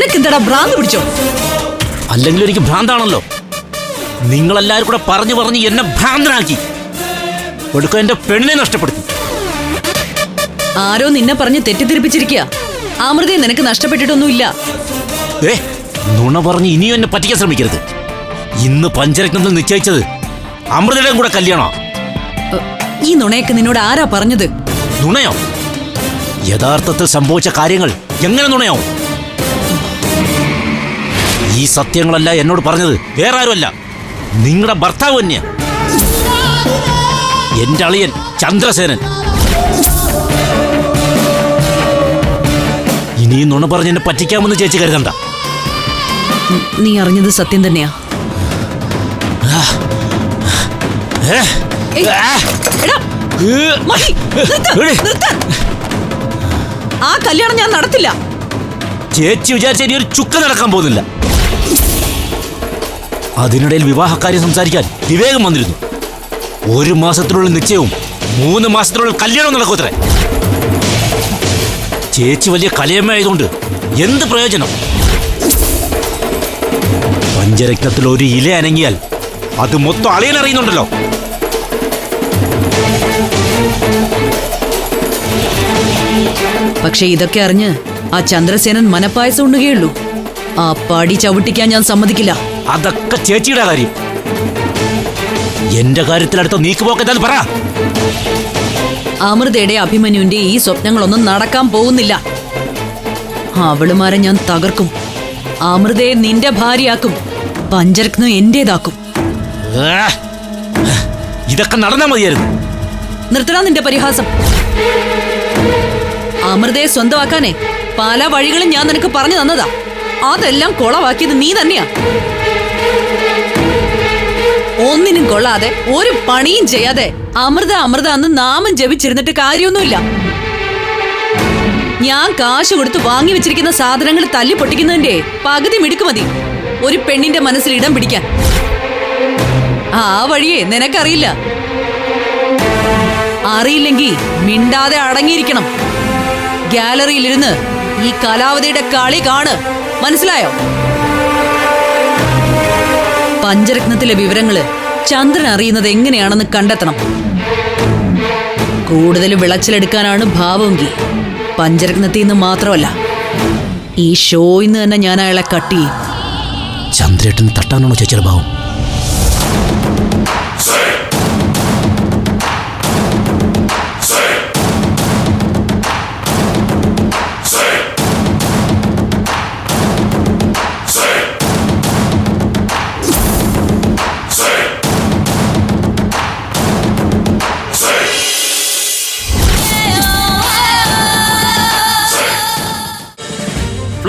നിനക്കെന്താടാ ഭ്രാന്ത് പിടിച്ചോ? അല്ലെങ്കിൽ എനിക്ക് ഭ്രാന്താണല്ലോ. നിങ്ങളെല്ലാവരും കൂടെ പറഞ്ഞു പറഞ്ഞ് എന്നെ ഭ്രാന്തനാക്കി. ഒടുക്കം എന്റെ പെണ്ണിനെ നഷ്ടപ്പെടുത്തി. ആരോ നിന്നെ പറഞ്ഞ് തെറ്റിദ്ധരിപ്പിച്ചിരിക്കുക അമൃതയെ നിനക്ക് നഷ്ടപ്പെട്ടിട്ടൊന്നുമില്ല. ഏ നുണ പറഞ്ഞ് ഇനിയും എന്നെ പറ്റിക്കാൻ ശ്രമിക്കരുത്. ഇന്ന് പഞ്ചരത്നത്തിൽ നിശ്ചയിച്ചത് അമൃതയുടെയും കൂടെ കല്യാണോ. ഈ നുണയൊക്കെ നിന്നോട് ആരാ പറഞ്ഞത്? നുണയോ? യഥാർത്ഥത്തിൽ സംഭവിച്ച കാര്യങ്ങൾ എങ്ങനെ നുണയോ ഈ സത്യങ്ങളല്ല എന്നോട് പറഞ്ഞത്. വേറെ ആരുമല്ല. നിങ്ങളുടെ ഭർത്താവ് തന്നെയാ. എന്റെ അളിയൻ ചന്ദ്രസേനൻ. ഇനിയും നുണ പറഞ്ഞ് എന്നെ പറ്റിക്കാമെന്ന് ചേച്ചി കരുതണ്ട. നീ അറിഞ്ഞത് സത്യം തന്നെയാ? ആ! കല്യാണം ഞാൻ നടത്തില്ല. ചേച്ചി വിചാരിച്ച ഇനി ഒരു ചുക്ക നടക്കാൻ പോകുന്നില്ല. അതിനിടയിൽ വിവാഹക്കാര്യം സംസാരിക്കാൻ വിവേകം വന്നിരുന്നു. ഒരു മാസത്തിനുള്ളിൽ നിശ്ചയവും മൂന്ന് മാസത്തിനുള്ളിൽ കല്യാണം നടക്കൂത്രേ ചേച്ചി വലിയ കലയമ്മയായതുകൊണ്ട് എന്ത് പ്രയോജനം? പഞ്ചരക്തത്തിൽ ഒരു ഇല അനങ്ങിയാൽ അത് മൊത്തം അളിയൻ അറിയുന്നുണ്ടല്ലോ. പക്ഷെ ഇതൊക്കെ അറിഞ്ഞ് ആ ചന്ദ്രസേനൻ മനപ്പായസം ഉണ്ണുകയുള്ളൂ. ആ പടി ചവിട്ടിക്കാൻ ഞാൻ സമ്മതിക്കില്ല. അതൊക്കെ ചേച്ചിയുടെ കാര്യം. എന്റെ കാര്യത്തിൽ അടുത്ത നീക്കുപോക്കെന്താന്ന് പറ. അമൃതയുടെ അഭിമന്യുന്റെ ഈ സ്വപ്നങ്ങളൊന്നും നടക്കാൻ പോകുന്നില്ല. അവളുമാരെ ഞാൻ തകർക്കും. അമൃതയെ നിന്റെ ഭാര്യയാക്കും. പഞ്ചരത്നം എന്റേതാക്കും. ഇതൊക്കെ നടന്നാ മതിയായിരുന്നു. നിർത്തണം നിന്റെ പരിഹാസം. അമൃതയെ സ്വന്തമാക്കാനേ പല വഴികളും ഞാൻ നിനക്ക് പറഞ്ഞു തന്നതാ. അതെല്ലാം കൊളവാക്കിയത് നീ തന്നെയാ. ഒന്നിനും കൊള്ളാതെ ഒരു പണിയും ചെയ്യാതെ അമൃത അമൃത എന്ന് നാമം ജപിച്ചിരുന്നിട്ട് കാര്യമൊന്നുമില്ല. ഞാൻ കാശ് കൊടുത്ത് വാങ്ങി വെച്ചിരിക്കുന്ന സാധനങ്ങൾ തല്ലി പൊട്ടിക്കുന്നതിന്റെ പകുതി മിടുക്ക് മതി. ഒരു പെണ്ണിന്റെ മനസ്സിൽ ഇടം പിടിക്കാൻ. ആ വഴിയേ നിനക്കറിയില്ല. അറിയില്ലെങ്കിൽ മിണ്ടാതെ അടങ്ങിയിരിക്കണം. ഗാലറിയിലിരുന്ന് ഈ കാലാവധിയുടെ കളി കാണ്. മനസ്സിലായോ? പഞ്ചരത്നത്തിലെ വിവരങ്ങൾ ചന്ദ്രൻ അറിയുന്നത് എങ്ങനെയാണെന്ന് കണ്ടെത്തണം. കൂടുതൽ വിളച്ചിലെടുക്കാനാണ് ഭാവമെങ്കിൽ പഞ്ചരത്നത്തിൽ നിന്ന് മാത്രമല്ല ഈ ഷോയിൽ നിന്ന് തന്നെ ഞാൻ അയാളെ കട്ട് ചെയ്യും. ചന്ദ്രേട്ടൻ തട്ടാനാണോ ചേച്ചിയുടെ ഭാവം?